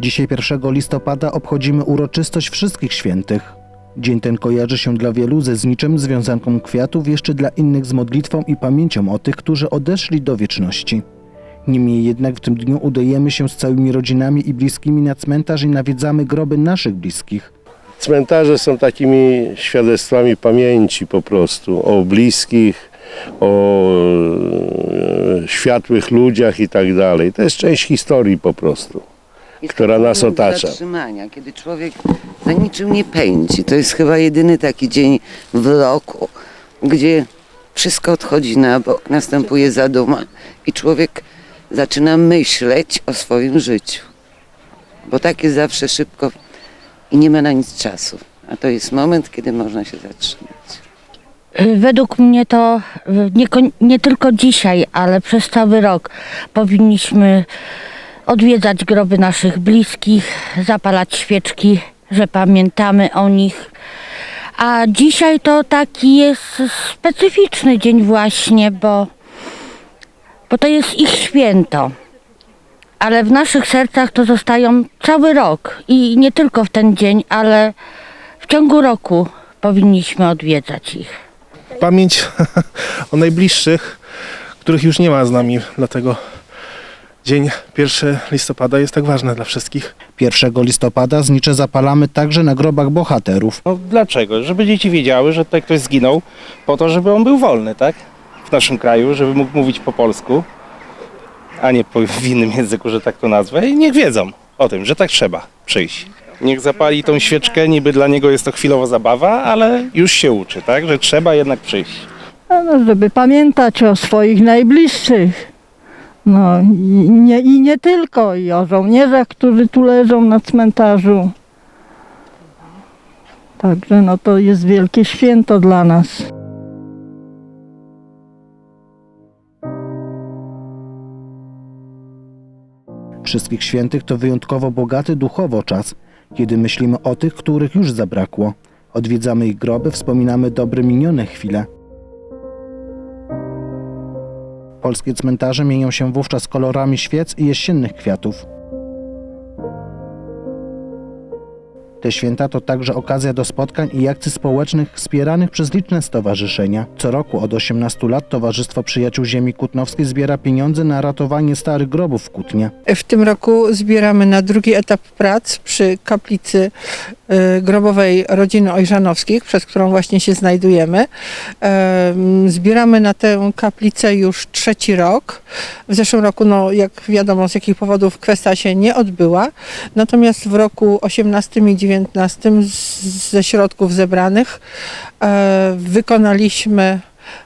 Dzisiaj 1 listopada obchodzimy uroczystość wszystkich świętych. Dzień ten kojarzy się dla wielu ze zniczym związanką kwiatów, jeszcze dla innych z modlitwą i pamięcią o tych, którzy odeszli do wieczności. Niemniej jednak w tym dniu udajemy się z całymi rodzinami i bliskimi na cmentarz i nawiedzamy groby naszych bliskich. Cmentarze są takimi świadectwami pamięci po prostu o bliskich, o e, światłych ludziach i tak dalej. To jest część historii po prostu. Która nas otacza. Zatrzymania, kiedy człowiek za niczym nie pędzi. To jest chyba jedyny taki dzień w roku, gdzie wszystko odchodzi na bok, następuje zaduma i człowiek zaczyna myśleć o swoim życiu. Bo tak jest zawsze szybko i nie ma na nic czasu. A to jest moment, kiedy można się zatrzymać. Według mnie to y, nie, nie tylko dzisiaj, ale przez cały rok powinniśmy odwiedzać groby naszych bliskich, zapalać świeczki, że pamiętamy o nich. A dzisiaj to taki jest specyficzny dzień właśnie, bo, bo to jest ich święto. Ale w naszych sercach to zostają cały rok i nie tylko w ten dzień, ale w ciągu roku powinniśmy odwiedzać ich. pamięć o najbliższych, których już nie ma z nami, dlatego dzień 1 listopada jest tak ważny dla wszystkich. 1 listopada znicze zapalamy także na grobach bohaterów. No dlaczego? Żeby dzieci wiedziały, że tutaj ktoś zginął po to, żeby on był wolny, tak? W naszym kraju, żeby mógł mówić po polsku, a nie po, w innym języku, że tak to nazwę. I niech wiedzą o tym, że tak trzeba przyjść. Niech zapali tą świeczkę, niby dla niego jest to chwilowa zabawa, ale już się uczy, tak? Że trzeba jednak przyjść. A No, żeby pamiętać o swoich najbliższych. No i nie, i nie tylko, i o żołnierzach, którzy tu leżą na cmentarzu. Także no to jest wielkie święto dla nas. Wszystkich świętych to wyjątkowo bogaty duchowo czas, kiedy myślimy o tych, których już zabrakło. Odwiedzamy ich groby, wspominamy dobre minione chwile. Polskie cmentarze mienią się wówczas kolorami świec i jesiennych kwiatów. Te święta to także okazja do spotkań i akcji społecznych wspieranych przez liczne stowarzyszenia. Co roku od 18 lat Towarzystwo Przyjaciół Ziemi Kutnowskiej zbiera pieniądze na ratowanie starych grobów w Kutnie. W tym roku zbieramy na drugi etap prac przy kaplicy grobowej rodziny Ojżanowskich, przez którą właśnie się znajdujemy. E, Zbieramy na tę kaplicę już trzeci rok. W zeszłym roku, no, jak wiadomo z jakich powodów, kwestia się nie odbyła. Natomiast w roku 18 i 19 z- ze środków zebranych e, wykonaliśmy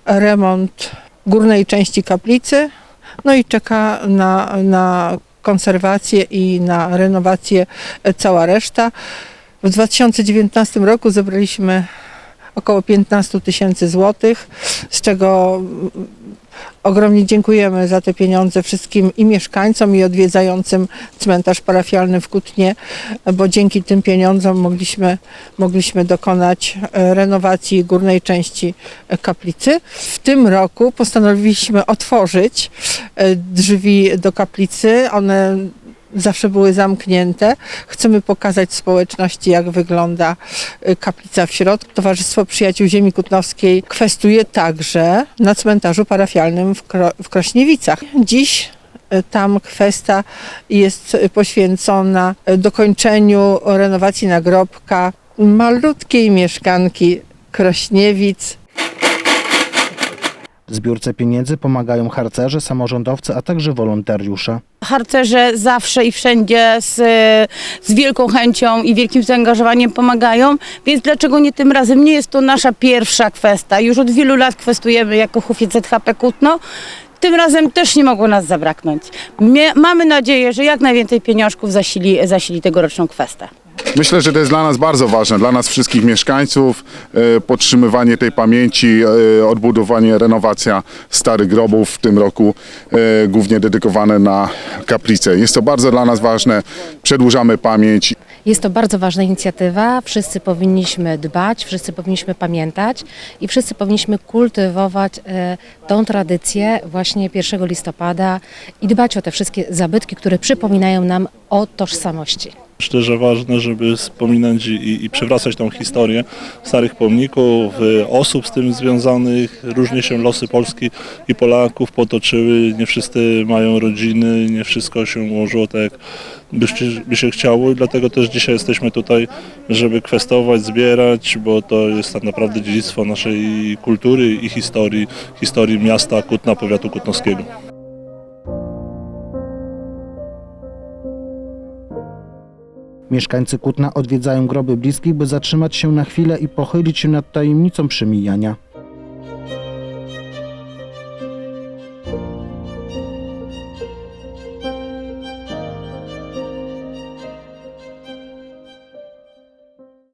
remont górnej części kaplicy, no i czeka na, na konserwację i na renowację e, cała reszta. W 2019 roku zebraliśmy około 15 tysięcy złotych, z czego ogromnie dziękujemy za te pieniądze wszystkim i mieszkańcom, i odwiedzającym cmentarz parafialny w Kutnie, bo dzięki tym pieniądzom mogliśmy, mogliśmy dokonać e, renowacji górnej części kaplicy. W tym roku postanowiliśmy otworzyć e, drzwi do kaplicy. One zawsze były zamknięte. Chcemy pokazać społeczności, jak wygląda y, kaplica w środku. Towarzystwo Przyjaciół Ziemi Kutnowskiej kwestuje także na cmentarzu parafialnym w, Kro- w Krośniewicach. Dziś y, tam kwestia jest poświęcona y, dokończeniu renowacji nagrobka malutkiej mieszkanki Krośniewic, zbiórce pieniędzy pomagają harcerze, samorządowcy, a także wolontariusze. harcerze zawsze i wszędzie z, z wielką chęcią i wielkim zaangażowaniem pomagają, więc dlaczego nie tym razem? Nie jest to nasza pierwsza kwestia. Już od wielu lat kwestujemy jako Hufie ZHP Kutno. Tym razem też nie mogło nas zabraknąć. Mamy nadzieję, że jak najwięcej pieniążków zasili, zasili tegoroczną kwestię. Myślę, że to jest dla nas bardzo ważne, dla nas wszystkich mieszkańców, e, podtrzymywanie tej pamięci, e, odbudowanie, renowacja starych grobów w tym roku, e, głównie dedykowane na kaplicę. Jest to bardzo dla nas ważne, przedłużamy pamięć Jest to bardzo ważna inicjatywa. Wszyscy powinniśmy dbać, wszyscy powinniśmy pamiętać i wszyscy powinniśmy kultywować tą tradycję właśnie 1 listopada i dbać o te wszystkie zabytki, które przypominają nam o tożsamości. Myślę, że ważne, żeby wspominać i, i przywracać tą historię starych pomników, y, osób z tym związanych. Różnie się losy Polski i Polaków potoczyły. Nie wszyscy mają rodziny, nie wszystko się ułożyło tak, jak by, by się chciało. I dlatego też dzisiaj jesteśmy tutaj, żeby kwestować, zbierać, bo to jest tak naprawdę dziedzictwo naszej kultury i historii, historii miasta Kutna, powiatu kutnowskiego. Mieszkańcy Kutna odwiedzają groby bliskich, by zatrzymać się na chwilę i pochylić się nad tajemnicą przemijania.